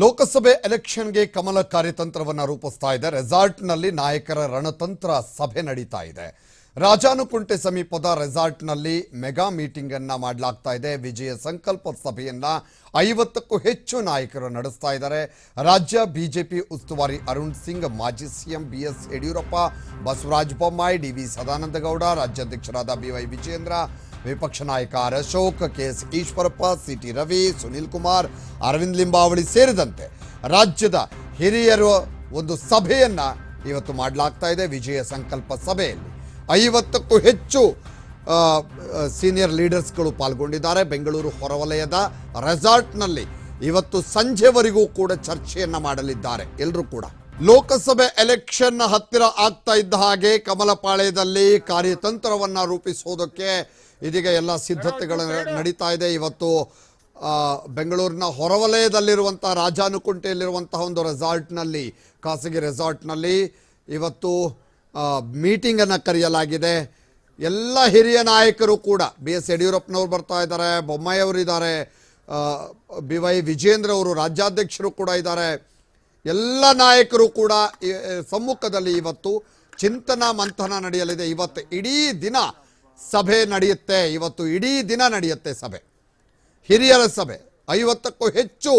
ಲೋಕಸಭೆ ಎಲೆಕ್ಷನ್ಗೆ ಕಮಲ ಕಾರ್ಯತಂತ್ರವನ್ನು ರೂಪಿಸ್ತಾ ಇದೆ. ರೆಸಾರ್ಟ್ನಲ್ಲಿ ನಾಯಕರ ರಣತಂತ್ರ ಸಭೆ ನಡೀತಾ ಇದೆ. ರಾಜಾನುಕುಂಟೆ ಸಮೀಪದ ರೆಸಾರ್ಟ್ನಲ್ಲಿ ಮೆಗಾ ಮೀಟಿಂಗ್ ಅನ್ನ ಮಾಡಲಾಗ್ತಾ ಇದೆ. ವಿಜಯ ಸಂಕಲ್ಪ ಸಭೆಯನ್ನ ಐವತ್ತಕ್ಕೂ ಹೆಚ್ಚು ನಾಯಕರು ನಡೆಸ್ತಾ ಇದ್ದಾರೆ. ರಾಜ್ಯ ಬಿಜೆಪಿ ಉಸ್ತುವಾರಿ ಅರುಣ್ ಸಿಂಗ್, ಮಾಜಿ CM B S Yediyurappa, Basavaraja Bommai, D V Sadanandagowda, ರಾಜ್ಯಾಧ್ಯಕ್ಷರಾದ B Y Vijayendra ವಿಪಕ್ಷ ನಾಯಕ Ashok K S Eshwarappa C T Ravi, Sunil Kumar, Arvind Limbavali ಸೇರಿದಂತೆ ರಾಜ್ಯದ ಹಿರಿಯರು ಒಂದು ಸಭೆಯನ್ನ ಇವತ್ತು ಮಾಡಲಾಗ್ತಾ ಇದೆ ವಿಜಯ ಸಂಕಲ್ಪ ಸಭೆಯಲ್ಲಿ. ಐವತ್ತಕ್ಕೂ ಹೆಚ್ಚು ಸೀನಿಯರ್ ಲೀಡರ್ಸ್ಗಳು ಪಾಲ್ಗೊಂಡಿದ್ದಾರೆ. ಬೆಂಗಳೂರು ಹೊರವಲಯದ ರೆಸಾರ್ಟ್ನಲ್ಲಿ ಇವತ್ತು ಸಂಜೆವರೆಗೂ ಕೂಡ ಚರ್ಚೆಯನ್ನ ಮಾಡಲಿದ್ದಾರೆ. ಎಲ್ಲರೂ ಕೂಡ. ಲೋಕಸಭೆ ಎಲೆಕ್ಷನ್ ಹತ್ತಿರ ಆಗ್ತಾ ಇದ್ದ ಹಾಗೆ ಕಮಲಪಾಳ್ಯದಲ್ಲಿ ಕಾರ್ಯತಂತ್ರವನ್ನ ರೂಪಿಸೋದಕ್ಕೆ ಇದೀಗ ಎಲ್ಲ ಸಿದ್ಧತೆಗಳು ನಡೀತಾ ಇದೆ. ಇವತ್ತು ಬೆಂಗಳೂರಿನ ಹೊರವಲಯದಲ್ಲಿರುವಂಥ ರಾಜಾನುಕುಂಟೆಯಲ್ಲಿರುವಂತಹ ಒಂದು ರೆಸಾರ್ಟ್ನಲ್ಲಿ ಖಾಸಗಿ ರೆಸಾರ್ಟ್ನಲ್ಲಿ ಇವತ್ತು ಮೀಟಿಂಗನ್ನು ಕರೆಯಲಾಗಿದೆ. ಎಲ್ಲ ಹಿರಿಯ ನಾಯಕರು ಕೂಡ ಬಿ ಎಸ್ ಯಡಿಯೂರಪ್ಪನವರು ಬರ್ತಾ ಇದ್ದಾರೆ ಬೊಮ್ಮಾಯಿಯವರು ಇದ್ದಾರೆ ಬಿ ವೈ ವಿಜೇಂದ್ರ ಅವರು ರಾಜ್ಯಾಧ್ಯಕ್ಷರು ಕೂಡ ಇದ್ದಾರೆ. ಎಲ್ಲ ನಾಯಕರು ಕೂಡ ಸಮ್ಮುಖದಲ್ಲಿ ಇವತ್ತು ಚಿಂತನ ಮಂಥನ ನಡೆಯಲಿದೆ. ಇವತ್ತು ಇಡೀ ದಿನ ಸಭೆ ನಡೆಯುತ್ತೆ. ಇವತ್ತು ಇಡೀ ದಿನ ನಡೆಯುತ್ತೆ ಸಭೆ. ಹಿರಿಯರ ಸಭೆ. ಐವತ್ತಕ್ಕೂ ಹೆಚ್ಚು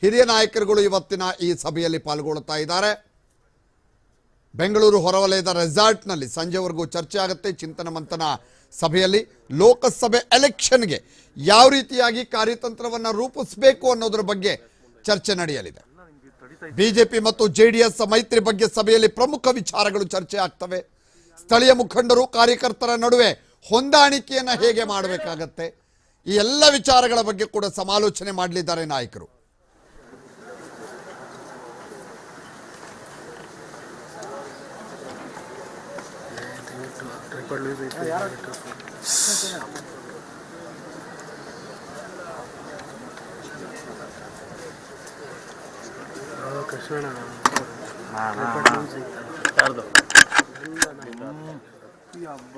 ಹಿರಿಯ ನಾಯಕರುಗಳು ಇವತ್ತಿನ ಈ ಸಭೆಯಲ್ಲಿ ಪಾಲ್ಗೊಳ್ಳುತ್ತಾ ಇದ್ದಾರೆ. ಬೆಂಗಳೂರು ಹೊರವಲಯದ ರೆಸಾರ್ಟ್ನಲ್ಲಿ ಸಂಜೆವರೆಗೂ ಚರ್ಚೆ ಆಗುತ್ತೆ ಚಿಂತನ ಮಂಥನ ಸಭೆಯಲ್ಲಿ. ಲೋಕಸಭೆ ಎಲೆಕ್ಷನ್ಗೆ ಯಾವ ರೀತಿಯಾಗಿ ಕಾರ್ಯತಂತ್ರವನ್ನು ರೂಪಿಸಬೇಕು ಅನ್ನೋದ್ರ ಬಗ್ಗೆ ಚರ್ಚೆ ನಡೆಯಲಿದೆ. ಬಿಜೆಪಿ ಮತ್ತು ಜೆಡಿಎಸ್ ಮೈತ್ರಿ ಬಗ್ಗೆ ಸಭೆಯಲ್ಲಿ ಪ್ರಮುಖ ವಿಚಾರಗಳು ಚರ್ಚೆ ಆಗ್ತವೆ. ಸ್ಥಳೀಯ ಮುಖಂಡರು, ಕಾರ್ಯಕರ್ತರ ನಡುವೆ ಹೊಂದಾಣಿಕೆಯನ್ನ ಹೇಗೆ ಮಾಡಬೇಕಾಗತ್ತೆ? ಈ ಎಲ್ಲ ವಿಚಾರಗಳ ಬಗ್ಗೆ ಕೂಡ ಸಮಾಲೋಚನೆ ಮಾಡಲಿದ್ದಾರೆ ನಾಯಕರು. ಕೃಷ್ಣ ಯಾರ್ದು? ಹಬ್ಬ